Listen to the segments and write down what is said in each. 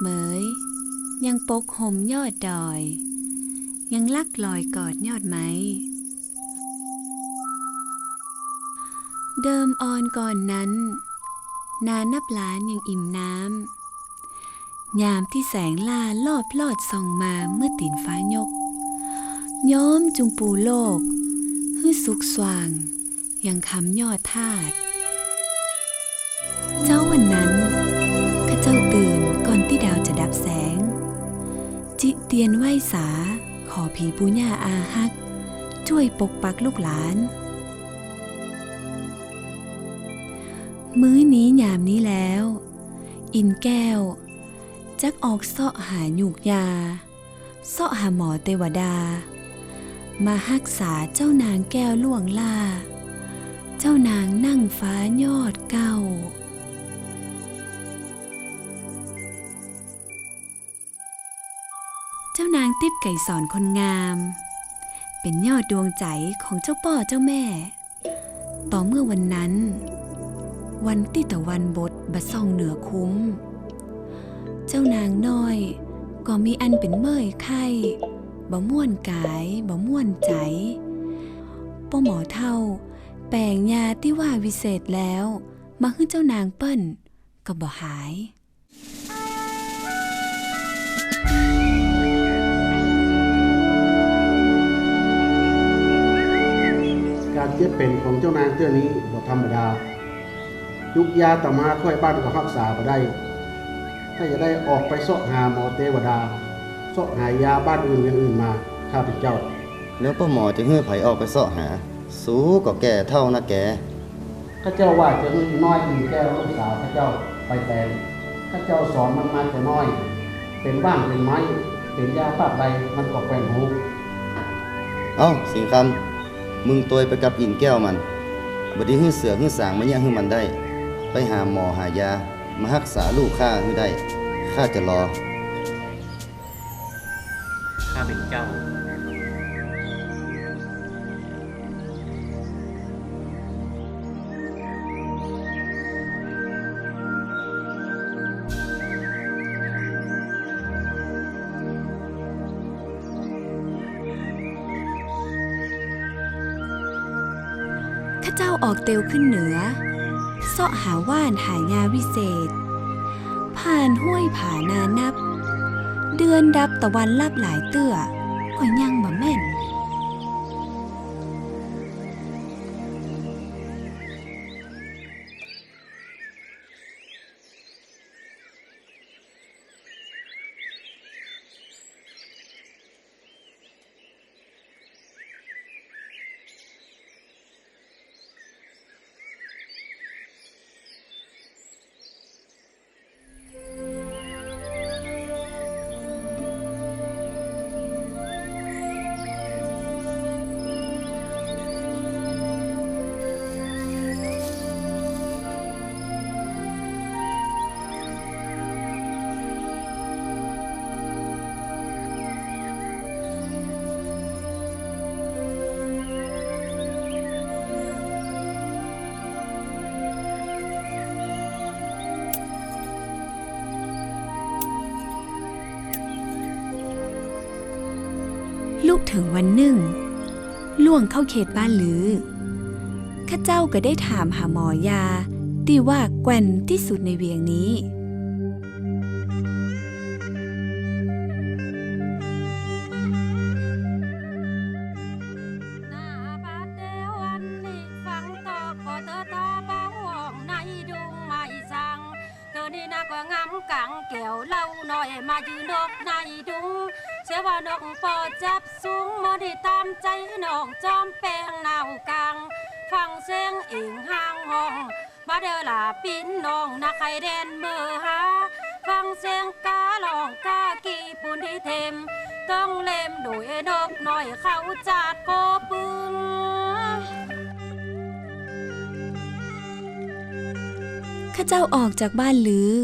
เหมย ยังปกห่มยอดดอย ยังลักลอยกอดยอดไม้เดิมออนก่อนนั้น นานับล้านยังอิ่มน้ำยามที่แสงล่ารอบลอดส่องมาเมื่อตีนฟ้ายก ย้อมจุงปูโลกฮื้อสุกสว่าง ยังคำยอดธาตุ ตียนไหวสา ขอผีปุญญาอาฮัก ช่วยปกปักลูกหลาน มื้อนี้ยามนี้แล้ว อินแก้ว จักออกเสาะหาหยูกยาเสาะหาหมอเทวดา มาฮักษาเจ้านางแก้วล่วงล่า เจ้านางนั่งฟ้ายอดเก้าานางติ๊บไก่สอนคนงาม เป็นยอดดวงใจของเจ้าป่อเจ้าแม่ ต่อเมื่อวันนั้น วันที่ตะวันบดบะส่องเหนือคุ้ม เจ้านางน้อย ก็มีอันเป็นเมื่อยไข้บ่ม่วนกายบ่ม่วนใจป้อหมอเท่า แปลงยาที่ว่าวิเศษแล้ว มาขึ้นเจ้านางเปิ้นก็บ่หาย การเจ็บเป็นของเจ้านางเตื้อนี้บ่ธรรมดา ยุกยาต่อมาค่อยบ้านก็รักษาบ่ได้ ถ้าจะได้ออกไปเสาะหาหมอเทวดาเสาะหายาบ้านอื่นอย่างอื่นมาข้าพเจ้า แล้วป้าหมอจะเฮือไผออกไปเสาะหา สู้ก็แก่เท่านะแกข้าเจ้าว่าจะมีน้อยมีแก้วลูกสาวข้าเจ้าไปแทนข้าเจ้าสอนมันมาแต่น้อย เป็นว่างเป็นไม้ เป็นยาปาบใดมันก็แกว่งหูเอ้าสิงคำ มึงตัวไปกับอินแก้วมันบดีหื้อเสือหื้อสางมาแย่งฮื้อมันได้ ไปหาหมอหายา มารักษาลูกข้าหื้อได้ ข้าจะรอ ข้าเป็นเจ้า เจ้าออกเตวขึ้นเหนือเสาะหาว่านหายาวิเศษ ผ่านห้วยผานานับ เดือนดับตะวันลับหลายเตื้อก็ยังบ่แม่น ถึงวันหนึ่ง ล่วงเข้าเขตบ้านหรือข้าเจ้าก็ได้ถามหาหมอยาที่ว่าแกว่นที่สุดในเวียงนี้ ในดุงเสียว่านกปอจับสูงมาได้ตามใจน้องจอมแปลงนาวกลางฟังเสียงอิงห้างห้อง มาเดอลาปินน้องนักไข่แดนเมื่อหาฟังเสียงกาลองกากีปุ่นที่เทม ต้องเล่มด้วยนกหน่อยเขาจัดโกปึงข้าเจ้าออกจากบ้านลือ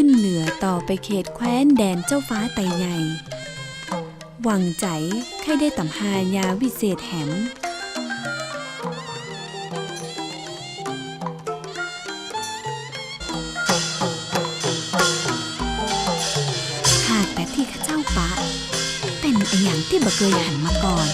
ขึ้นเหนือต่อไปเขตแคว้นแดนเจ้าฟ้าไตใหญ่หวังใจใครได้ตำหายาวิเศษแหมหากแต่ที่ข้าเจ้าปะ เป็นอย่างที่บ่เคยหันมาก่อน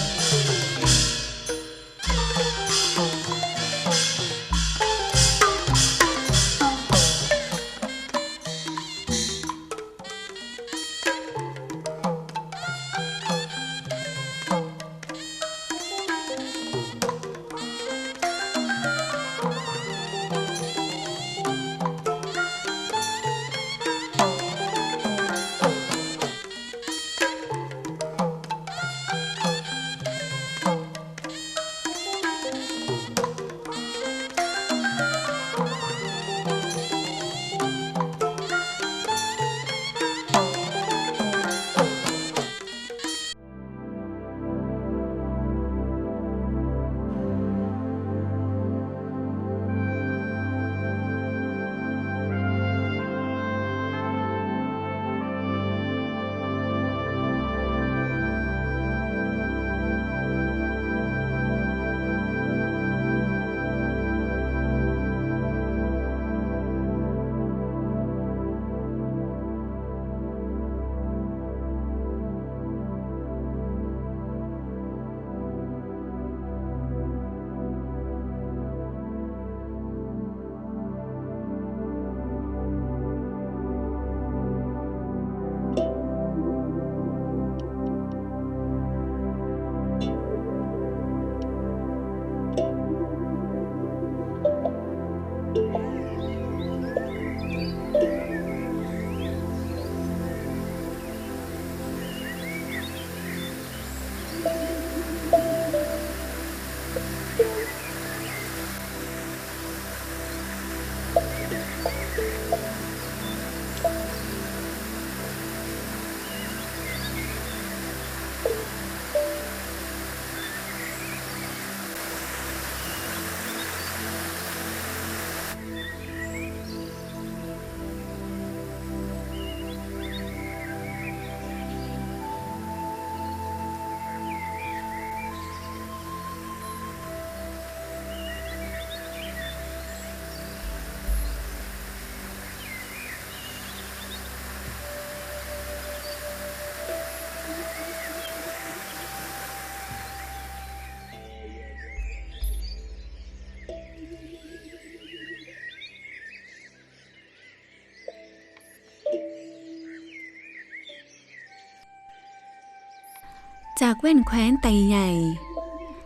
จากแว่นแคว้นไตใหญ่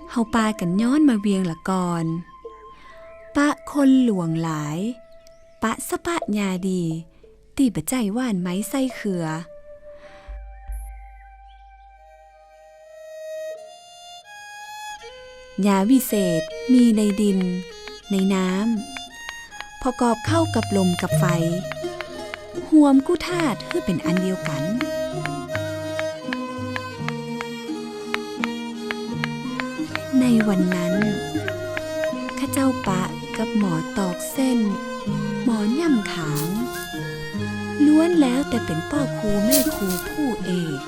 เฮาปากันย้อนมาเวียงละก่อนปะคนหลวงหลาย ปะสะปะยาดี ตีบะใจว่านไม้ไส้เขือ ยาวิเศษมีในดิน ในน้ำประกอบเข้ากับลมกับไฟหวมกู้ธาตุคือเป็นอันเดียวกัน ในวันนั้น ข้าเจ้าปะกับหมอตอกเส้น หมอย่ำขาง ล้วนแล้วแต่เป็นพ่อครูแม่ครูผู้เอก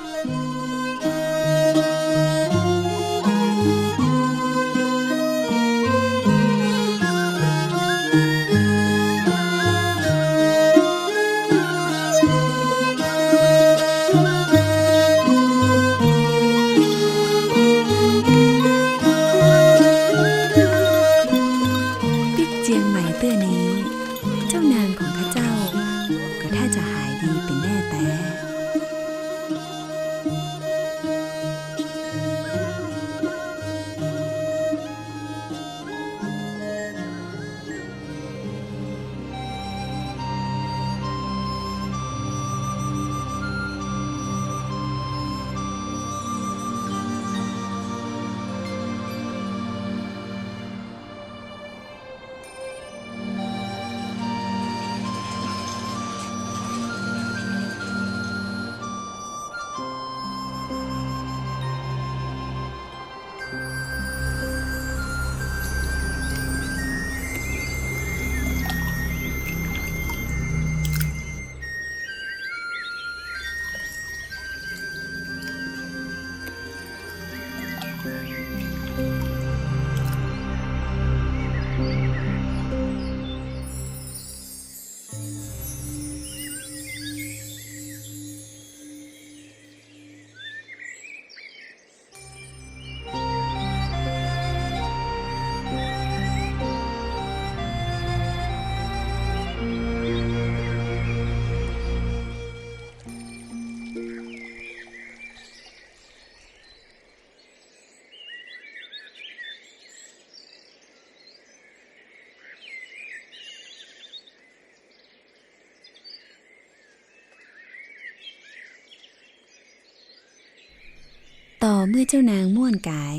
เมื่อเจ้านางม่วนกาย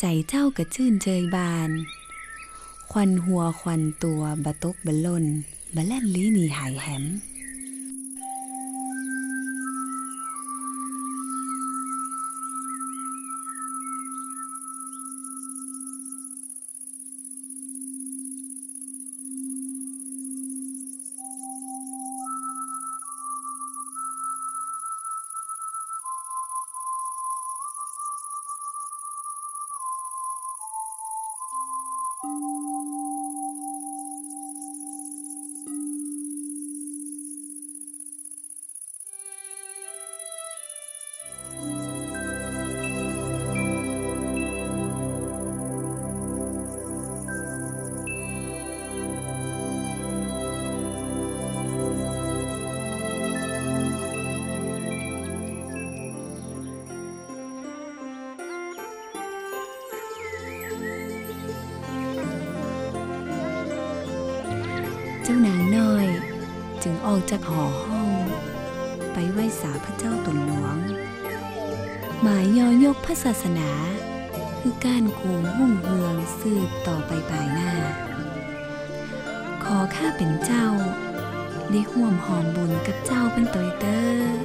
ใจเจ้ากระชื่นเชยบาน ควันหัวควันตัวบะตกบะล่นบะแล่นลีหนีหายแหม ออกจากหอห้อง ไปไหว้สาพระเจ้าตนหลวง หมายยอยกพระศาสนา คือการโกงหุ่งเฮืองสืบต่อไปภายหน้า ขอข้าเป็นเจ้า ได้ห่วมหอมบุญกับเจ้าเป็นตอยเตอร์